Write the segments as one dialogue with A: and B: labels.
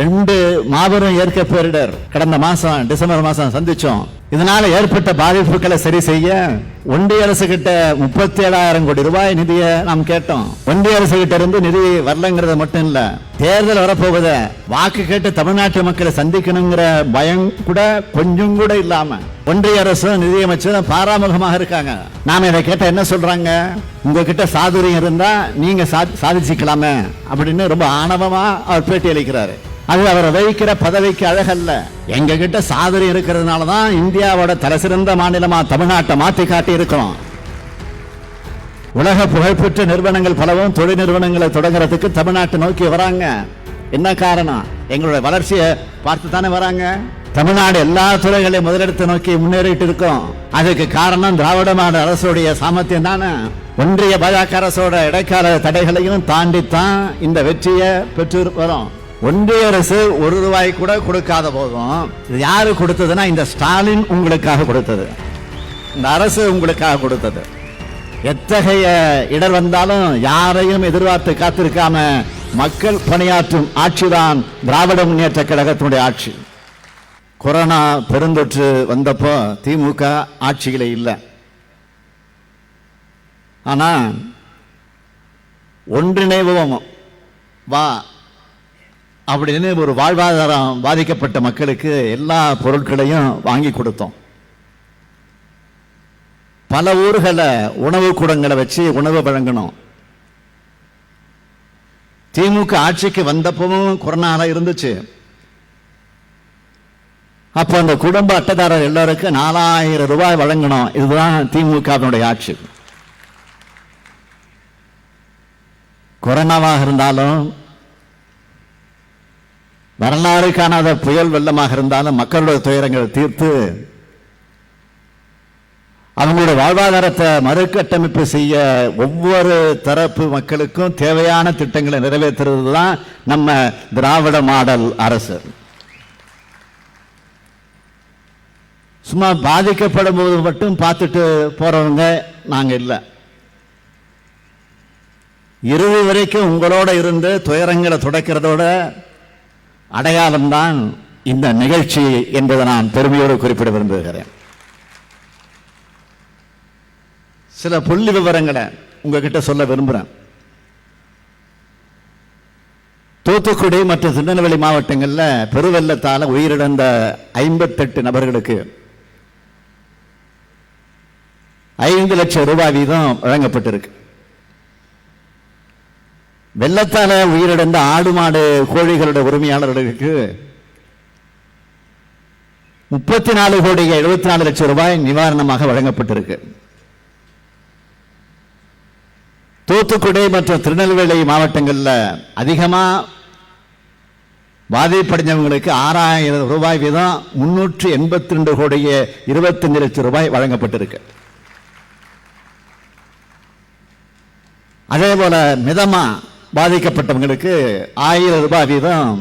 A: ரெண்டு மாபெரும் இயற்கை பேரிடர் கடந்த மாசம் டிசம்பர் மாசம் சந்திச்சோம். இதனால ஏற்பட்ட பாதிப்புகளை சரி செய்ய ஒன்றிய அரசு கிட்ட முப்பத்தி ஏழாயிரம் கோடி ரூபாய் நிதியை நாம் கேட்டோம். ஒன்றிய அரசு கிட்ட இருந்து நிதி வரலங்கிறது மட்டும் இல்ல தேர்தல் வரப்போகுத. வாக்கு கேட்டு தமிழ்நாட்டு மக்களை சந்திக்கணுங்கிற பயம் கூட கொஞ்சம் கூட இல்லாம ஒன்றிய அரசும் நிதியமைச்சரும் பாராமுகமாக இருக்காங்க. நாம இதை கேட்ட என்ன சொல்றாங்க? உங்ககிட்ட சாதுரியம் இருந்தா நீங்க சாதிச்சுக்கலாமே அப்படின்னு ரொம்ப ஆணவமா அவர் பேட்டி அளிக்கிறாரு. அது அவரை வகிக்கிற பதவிக்கு அழகல்ல. எங்க கிட்ட சாதனை இருக்கிறதுனால தான் இந்தியாவோட தலைசிறந்த மாநிலமா தமிழ்நாட்டை மாற்றி காட்டி இருக்கிறோம் உலக புகழ்பெற்ற நிறுவனங்கள் பலவும் தொழில் நிறுவனங்களை தொடங்குறதுக்கு தமிழ்நாட்டை நோக்கி வராங்க. என்ன காரணம்? எங்களுடைய வளர்ச்சியை பார்த்து தானே வராங்க. தமிழ்நாடு எல்லா துறைகளையும் முதலிடத்தை நோக்கி முன்னேறிட்டு இருக்கோம். அதுக்கு காரணம் திராவிட மாநில அரசுடைய சாமர்த்தியம் தானே. ஒன்றிய பாஜக அரசோட இடைக்கால தடைகளையும் தாண்டித்தான் இந்த வெற்றியை பெற்று வரோம் ஒன்றிய அரசு ஒரு ரூபாய் கூட கொடுக்காத போதும் இது யாரு கொடுத்ததுன்னா இந்த ஸ்டாலின் உங்களுக்காக கொடுத்தது. இந்த அரசு உங்களுக்காக கொடுத்தது. எத்தகைய இடர் வந்தாலும் யாரையும் எதிர்பார்த்து காத்திருக்காம மக்கள் பணியாற்றும் ஆட்சிதான் திராவிட முன்னேற்ற கழகத்தினுடைய ஆட்சி. கொரோனா பெருந்தொற்று வந்தப்போ திமுக ஆட்சியில் இல்லை. ஆனால் ஒன்றிணைவோம். வா அப்படின்னு ஒரு வாழ்வாதாரம் பாதிக்கப்பட்ட மக்களுக்கு எல்லா பொருட்களையும் வாங்கி கொடுத்தோம். பல ஊர்களை உணவு கூடங்களை வச்சு உணவு வழங்கணும் திமுக ஆட்சிக்கு வந்தப்பவும் கொரோனா இருந்துச்சு. அப்ப அந்த குடும்ப அட்டைதாரர் எல்லாருக்கும் நாலாயிரம் ரூபாய் வழங்கணும் இதுதான் திமுகவினுடைய ஆட்சி. கொரோனாவாக இருந்தாலும் வரலாறு காணாத புயல் வெள்ளமாக இருந்தாலும் மக்களுடைய துயரங்கள் தீர்த்து அவங்களுடைய வாழ்வாதாரத்தை மறுகட்டமைப்பு செய்ய ஒவ்வொரு தரப்பு மக்களுக்கும் தேவையான திட்டங்களை நிறைவேற்றுறது தான் நம்ம திராவிட மாடல் அரசு. சும்மா பாதிக்கப்படும் போது மட்டும் பார்த்துட்டு போறவங்க நாங்கள் இல்லை. இறுதி வரைக்கும் உங்களோட இருந்து துயரங்களை துடைக்கிறதோட அடையாளம்தான் இந்த நிகழ்ச்சி என்பதை நான் பெருமையோடு குறிப்பிட விரும்புகிறேன். சில புள்ளி விவரங்களை உங்ககிட்ட சொல்ல விரும்புகிறேன் தூத்துக்குடி மற்றும் திருநெல்வேலி மாவட்டங்களில் பெருவெள்ளத்தால் உயிரிழந்த ஐம்பத்தெட்டு நபர்களுக்கு ஐந்து லட்சம் ரூபாய் வீதம் வழங்கப்பட்டிருக்கு. வெள்ளத்தால உயிரிழந்த ஆடு மாடு கோழிகளுடைய உரிமையாளர்களுக்கு முப்பத்தி நாலு கோடி எழுபத்தி நாலு லட்சம் ரூபாய் நிவாரணமாக வழங்கப்பட்டிருக்கு. தூத்துக்குடி மற்றும் திருநெல்வேலி மாவட்டங்களில் அதிகமா பாதிப்படைஞ்சவங்களுக்கு ஆறாயிரம் ரூபாய் வீதம் முன்னூற்றி எண்பத்தி ரெண்டு கோடியே இருபத்தஞ்சு லட்சம் ரூபாய் வழங்கப்பட்டிருக்கு. அதே போல மிதமா பாதிக்கப்பட்டவங்களுக்கு ஆயிரம் ரூபாய் வீதம்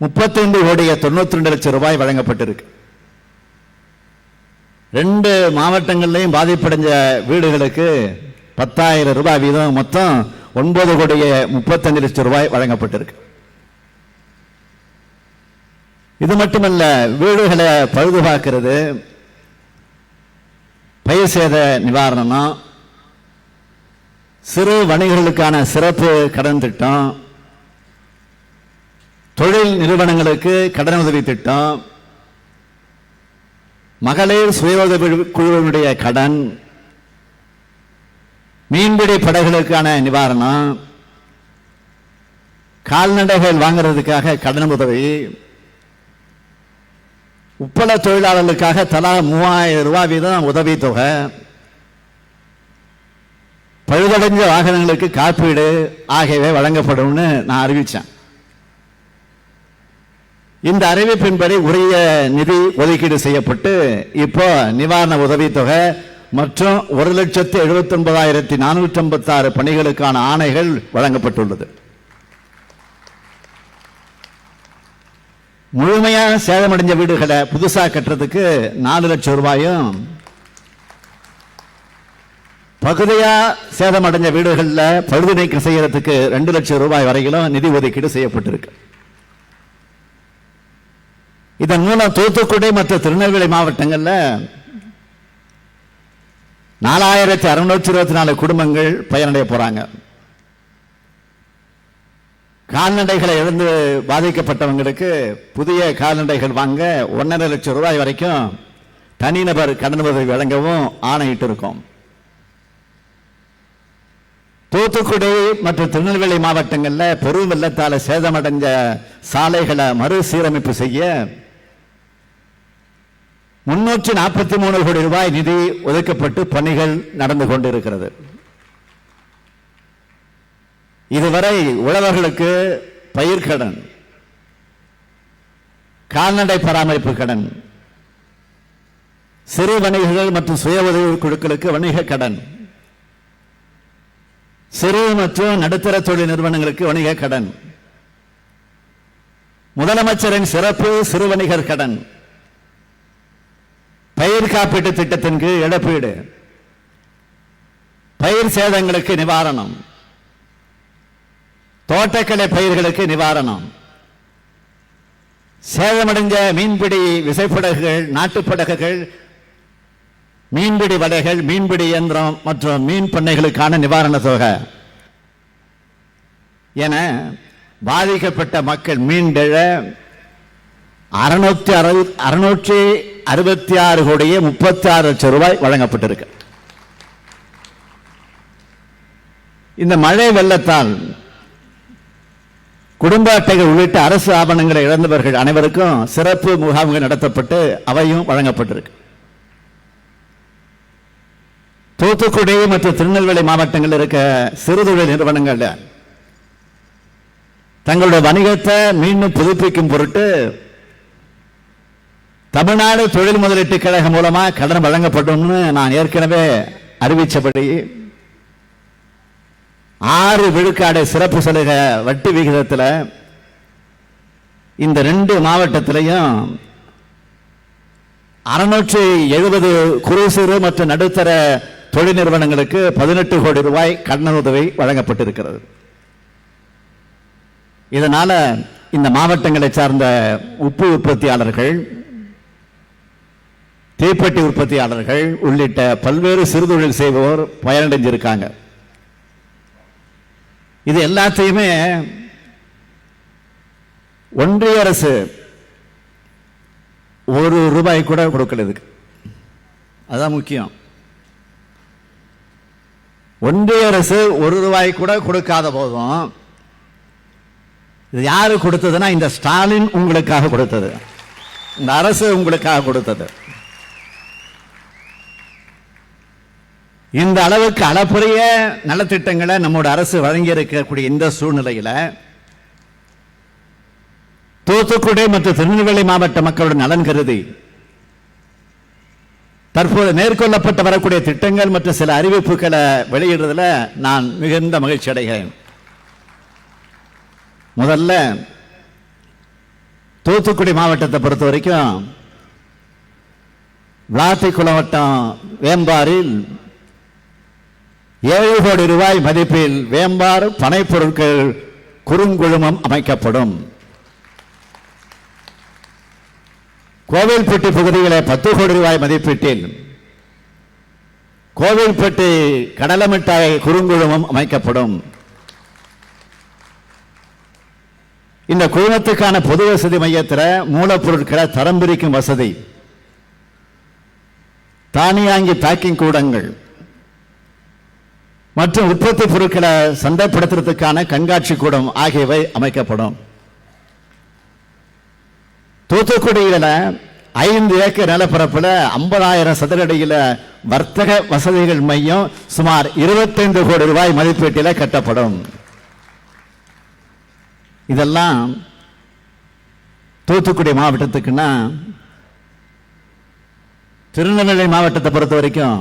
A: முப்பத்தைந்து கோடிய தொண்ணூத்தி ரெண்டு லட்சம் ரூபாய் வழங்கப்பட்டிருக்கு. ரெண்டு மாவட்டங்கள்லையும் பாதிப்படைஞ்ச வீடுகளுக்கு பத்தாயிரம் ரூபாய் வீதம் மொத்தம் ஒன்பது கோடிய முப்பத்தஞ்சு லட்சம் ரூபாய் வழங்கப்பட்டிருக்கு. இது மட்டுமல்ல வீடுகளை பழுதுபார்க்கிறது பயிர் சேத நிவாரணம் சிறு வணிகர்களுக்கான சிறப்பு கடன் திட்டம் தொழில் நிறுவனங்களுக்கு கடன் உதவி திட்டம் மகளிர் சுய உதவி குழுவினுடைய கடன் மீன்பிடி படகுகளுக்கான நிவாரணம் கால்நடைகள் வாங்குறதுக்காக கடன் உதவி உப்பள தொழிலாளர்களுக்காக தலா மூவாயிரம் ரூபாய் வீதம் உதவி தொகை பழுதடைஞ்ச வாகனங்களுக்கு காப்பீடு ஆகியவை வழங்கப்படும்னு நான் அறிவித்தேன் இந்த அறிவிப்பின்படி உரிய நிதி ஒதுக்கீடு செய்யப்பட்டு இப்போ நிவாரண உதவித்தொகை மற்றும் ஒரு லட்சத்து எழுபத்தி ஒன்பதாயிரத்தி நானூற்றி ஐம்பத்தாறு பணிகளுக்கான ஆணைகள் வழங்கப்பட்டுள்ளது. முழுமையாக சேதமடைஞ்ச வீடுகளை புதுசாக கட்டுறதுக்கு நாலு லட்சம் ரூபாயும் பகுதியா சேதமடைஞ்ச வீடுகளில் பழுது நீக்கம் செய்யறதுக்கு ரெண்டு லட்சம் ரூபாய் வரையிலும் நிதி ஒதுக்கீடு செய்யப்பட்டிருக்கு. இதன் மூலம் தூத்துக்குடி மற்றும் திருநெல்வேலி மாவட்டங்களில் நாலாயிரத்தி அறுநூற்றி இருபத்தி நாலு குடும்பங்கள் பயனடைய போறாங்க. கால்நடைகளை இழந்து பாதிக்கப்பட்டவங்களுக்கு புதிய கால்நடைகள் வாங்க ஒன்றரை லட்சம் ரூபாய் வரைக்கும் தனிநபர் கடன் உதவி வழங்கவும் ஆணையிட்டு இருக்கோம் தூத்துக்குடி மற்றும் திருநெல்வேலி மாவட்டங்களில் பெரும் வெள்ளத்தால் சேதமடைஞ்ச சாலைகளை மறுசீரமைப்பு செய்ய முன்னூற்றி நாற்பத்தி மூணு கோடி ரூபாய் நிதி ஒதுக்கப்பட்டு பணிகள் நடந்து கொண்டிருக்கிறது. இதுவரை உழவர்களுக்கு பயிர்க்கடன் கால்நடை பராமரிப்பு கடன் சிறு வணிகர்கள் மற்றும் சுய உதவி குழுக்களுக்கு வணிக கடன் சிறு மற்றும் நடுத்தர தொழில் நிறுவனங்களுக்கு வணிக கடன். முதலமைச்சரின் சிறப்பு சிறு வணிகர் கடன். பயிர் காப்பீட்டு திட்டத்தின் கீழ் இழப்பீடு. பயிர் சேதங்களுக்கு நிவாரணம். தோட்டக்கலை பயிர்களுக்கு நிவாரணம். சேதமடைந்த மீன்பிடி விசைப்படகுகள் நாட்டுப்படகுகள் மீன்பிடி வலைகள் மீன்பிடி இயந்திரம் மற்றும் மீன் பண்ணைகளுக்கான நிவாரண தொகை. என பாதிக்கப்பட்ட மக்கள் மீண்டெழ அறுநூத்தி அறுபது அறுநூற்றி அறுபத்தி ஆறு கோடியே முப்பத்தி ஆறு லட்சம் ரூபாய் வழங்கப்பட்டிருக்கு. இந்த மழை வெள்ளத்தால் குடும்ப அட்டைகள் உள்ளிட்ட அரசு ஆவணங்களை இழந்தவர்கள் அனைவருக்கும் சிறப்பு முகாம்கள் நடத்தப்பட்டு அவையும் வழங்கப்பட்டிருக்கு. தூத்துக்குடி மற்றும் திருநெல்வேலி மாவட்டங்களில் இருக்க சிறுதொழில் நிறுவனங்கள் தங்களுடைய வணிகத்தை மீண்டும் புதுப்பிக்கும் பொருட்டு தமிழ்நாடு தொழில் முதலீட்டு கழகம் மூலமாக கடன் வழங்கப்படும்னு நான் ஏற்கனவே அறிவிச்சபடி ஆறு விழுக்காடு சிறப்பு சலுகை வட்டி விகிதத்தில் இந்த ரெண்டு மாவட்டத்திலையும் அறுநூற்றி எழுபது குறு சிறு மற்றும் நடுத்தர தொழில் நிறுவனங்களுக்கு பதினெட்டு கோடி ரூபாய் கடனுதவி உதவி வழங்கப்பட்டிருக்கிறது. இதனால் இந்த மாவட்டங்களை சார்ந்த உப்பு உற்பத்தியாளர்கள் தீப்பெட்டி உற்பத்தியாளர்கள் உள்ளிட்ட பல்வேறு சிறுதொழில் செய்பவர் பயனடைஞ்சிருக்காங்க. இது எல்லாத்தையுமே ஒன்றிய அரசு ஒரு ரூபாய் கூட கொடுக்கல இதுக்கு. அதுதான் முக்கியம். ஒன்றிய அரசு ஒரு ரூபாய் கூட கொடுக்காத போதும் இது யாரு கொடுத்ததுன்னா இந்த ஸ்டாலின் உங்களுக்காக கொடுத்தது. இந்த அரசு உங்களுக்காக கொடுத்தது. இந்த அளவுக்கு அளப்பரிய நலத்திட்டங்களை நம்மோட அரசு வழங்கி இருக்கக்கூடிய இந்த சூழ்நிலையில் தூத்துக்குடி மற்றும் திருநெல்வேலி மாவட்ட மக்களுடைய நலன் கருதி தற்போது மேற்கொள்ளப்பட்டு வரக்கூடிய திட்டங்கள் மற்றும் சில அறிவிப்புகளை வெளியிடுறதுல நான் மிகுந்த மகிழ்ச்சி அடைகிறேன். முதல்ல தூத்துக்குடி மாவட்டத்தை பொறுத்த வரைக்கும் விளாத்திக்குளம் வட்டம் வேம்பாரில் ஏழு கோடி ரூபாய் மதிப்பில் வேம்பாறு பனைப்பொருட்கள் குறுங்குழுமம் அமைக்கப்படும். கோவில்பட்டி பகுதிகளை பத்து கோடி ரூபாய் மதிப்பீட்டில் கோவில்பட்டி கடலமிட்டாய் குறுங்குழுமம் அமைக்கப்படும். இந்த குழுமத்துக்கான பொது வசதி மையத்தில் மூலப்பொருட்களை தரம் பிரிக்கும் வசதி. தானியாங்கி பேக்கிங் கூடங்கள். மற்றும் உற்பத்தி பொருட்களை சந்தைப்படுத்துறதுக்கான கண்காட்சி கூடம் ஆகியவை அமைக்கப்படும். தூத்துக்குடியில் ஐந்து ஏக்கர் நிலப்பரப்பில் ஐம்பதாயிரம் சதுரடியில் வர்த்தக வசதிகள் மையம் சுமார் இருபத்தைந்து கோடி ரூபாய் மதிப்பீட்டில் கட்டப்படும். இதெல்லாம் தூத்துக்குடி மாவட்டத்துக்குன்னா திருநெல்வேலி மாவட்டத்தை பொறுத்த வரைக்கும்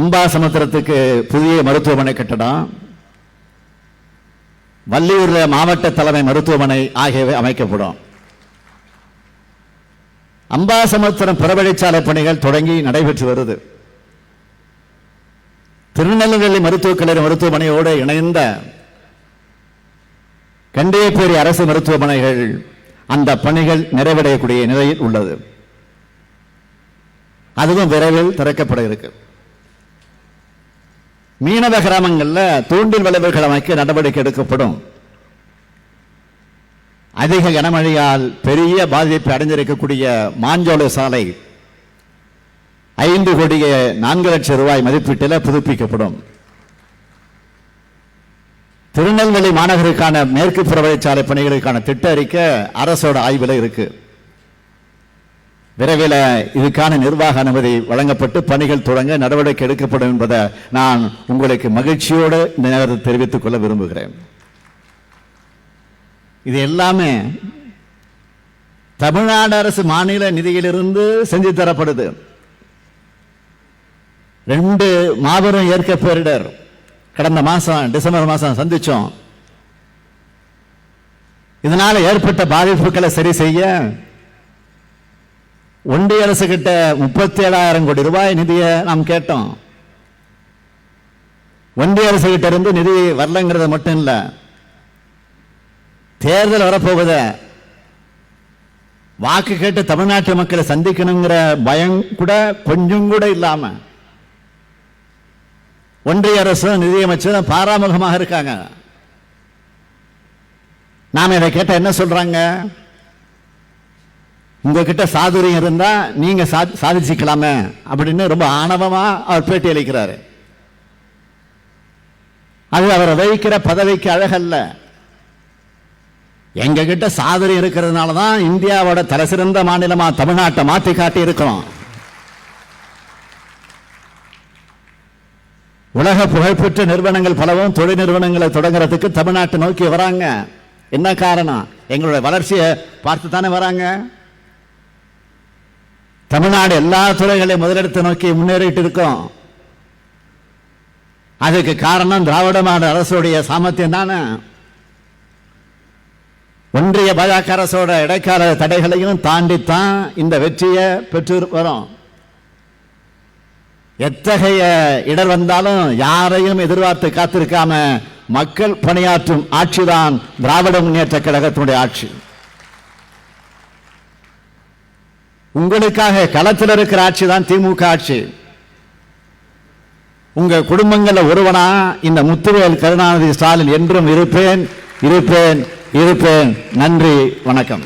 A: அம்பாசமுத்திரத்துக்கு புதிய மருத்துவமனை கட்டடம். வள்ளியூரில் மாவட்ட தலைமை மருத்துவமனை ஆகியவை அமைக்கப்படும். அம்பாசமுத்திரம் புறவழிச்சாலை பணிகள் தொடங்கி நடைபெற்று வருது. திருநெல்வேலி மருத்துவக் கல்லூரி மருத்துவமனையோடு இணைந்த கண்டியப்பேரி அரசு மருத்துவமனைகள் அந்த பணிகள் நிறைவடையக்கூடிய நிலையில் உள்ளது. அதுவும் விரைவில் திறக்கப்பட இருக்கு. மீனவ கிராமங்களில் தூண்டில் விளைவுகள் அமைக்க நடவடிக்கை எடுக்கப்படும். அதிக கனமழையால் பெரிய பாதிப்பை அடைந்திருக்கக்கூடிய மாஞ்சோலை சாலை ஐந்து கோடியே நான்கு லட்சம் ரூபாய் மதிப்பீட்டில் புதுப்பிக்கப்படும். திருநெல்வேலி மாநகருக்கான மேற்கு புறவழிச்சாலை பணிகளுக்கான திட்ட அறிக்கை அரசோட ஆய்வில் இருக்குது விரைவில் இதுக்கான நிர்வாக அனுமதி வழங்கப்பட்டு பணிகள் தொடங்க நடவடிக்கை எடுக்கப்படும் என்பதை நான் உங்களுக்கு மகிழ்ச்சியோடு இந்த நேரத்தில் தெரிவித்துக் கொள்ள விரும்புகிறேன். இது எல்லாமே தமிழ்நாடு அரசு மாநில நிதியிலிருந்து செஞ்சு தரப்படுது. ரெண்டு மாபெரும் இயற்கை பேரிடர் கடந்த மாசம் டிசம்பர் மாசம் சந்திச்சோம். இதனால ஏற்பட்ட பாதிப்புகளை சரி செய்ய ஒன்றிய அரசு கிட்ட முப்பத்தி ஏழாயிரம் கோடி ரூபாய் நிதியை நாம் கேட்டோம். ஒன்றிய அரசு கிட்ட இருந்து நிதி வரலங்கிறது மட்டும் இல்லை தேர்தல் வரப்போகுத. வாக்கு கேட்டு தமிழ்நாட்டு மக்களை சந்திக்கணுங்கிற பயம் கூட கொஞ்சம் கூட இல்லாம ஒன்றிய அரசும் நிதியமைச்சரும் பாராமுகமாக இருக்காங்க. நாம் இதை கேட்ட என்ன சொல்றாங்க? உங்ககிட்ட சாதுரியம் இருந்தால் நீங்கள் சா- சாதிச்சுக்கலாமே அப்படின்னு ரொம்ப ஆணவமாக அவர் பேட்டி அளிக்கிறார். அது அவரை வகிக்கிற பதவிக்கு அழகல்ல. எங்ககிட்ட சாதுரியம் இருக்கிறதுனால தான் இந்தியாவோட தலைசிறந்த மாநிலமாக தமிழ்நாட்டை மாற்றி காட்டி இருக்கிறோம். உலக புகழ்பெற்ற நிறுவனங்கள் பலவும் தொழில் நிறுவனங்களை தொடங்குறதுக்கு தமிழ்நாட்டை நோக்கி வராங்க. என்ன காரணம்? எங்களுடைய வளர்ச்சியை பார்த்து தானே வராங்க? தமிழ்நாடு எல்லா துறைகளையும் முதலிடத்தை நோக்கி முன்னேறிட்டு இருக்கோம் அதுக்கு காரணம் திராவிட மாடல் அரசுடைய சாமர்த்தியம் தானே. ஒன்றிய பாஜக அரசோட இடைக்கால தடைகளையும் தாண்டித்தான் இந்த வெற்றியை பெற்று வரும். எத்தகைய இடர் வந்தாலும் யாரையும் எதிர்பார்த்து காத்திருக்காம மக்கள் பணியாற்றும் ஆட்சிதான் திராவிட முன்னேற்ற கழகத்தினுடைய ஆட்சி. உங்களுக்காக களத்தில் இருக்கிற ஆட்சி தான் திமுக ஆட்சி. உங்க குடும்பங்கள்ல ஒருவனா இந்த முத்துவேல் கருணாநிதி ஸ்டாலின் என்றும் இருப்பேன் இருப்பேன் இருப்பேன். நன்றி வணக்கம்.